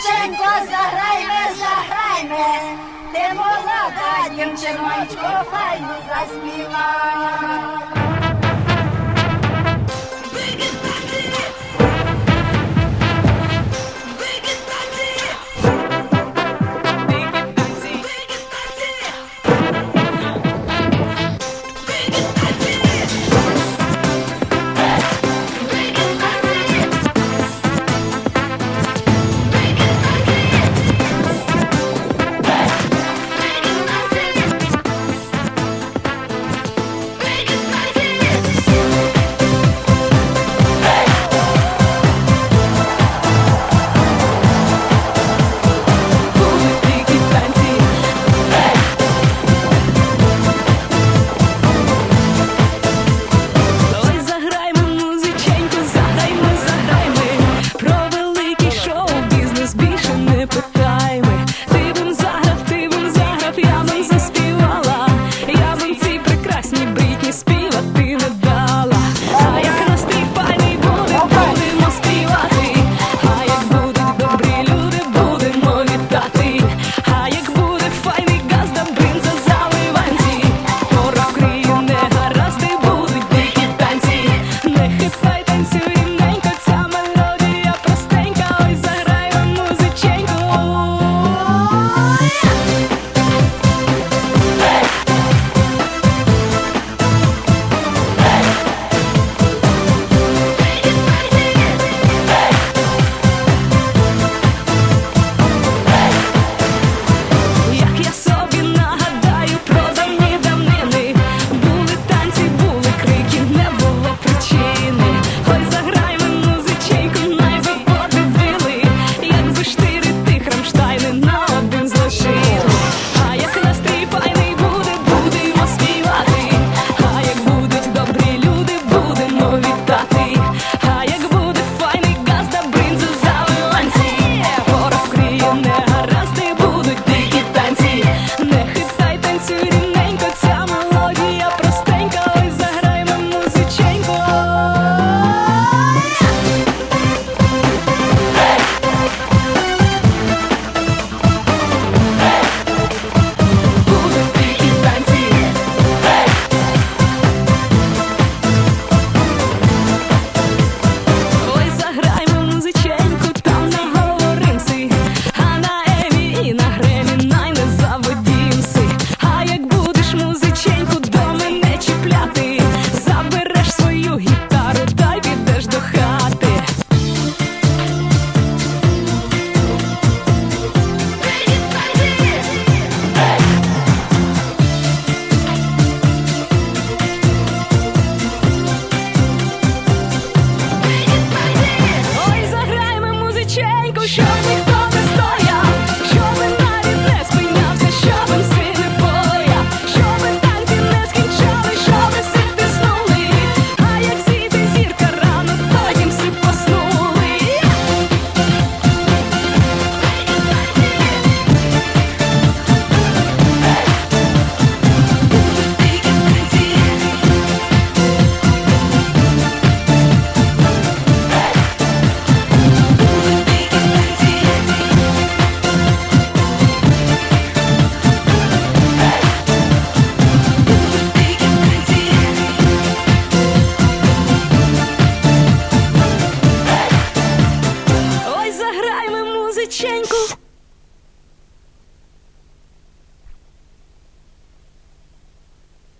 Дівченько, заграйме, заграйме, ти молода, дівчиночко, файно заспівай. put 千古。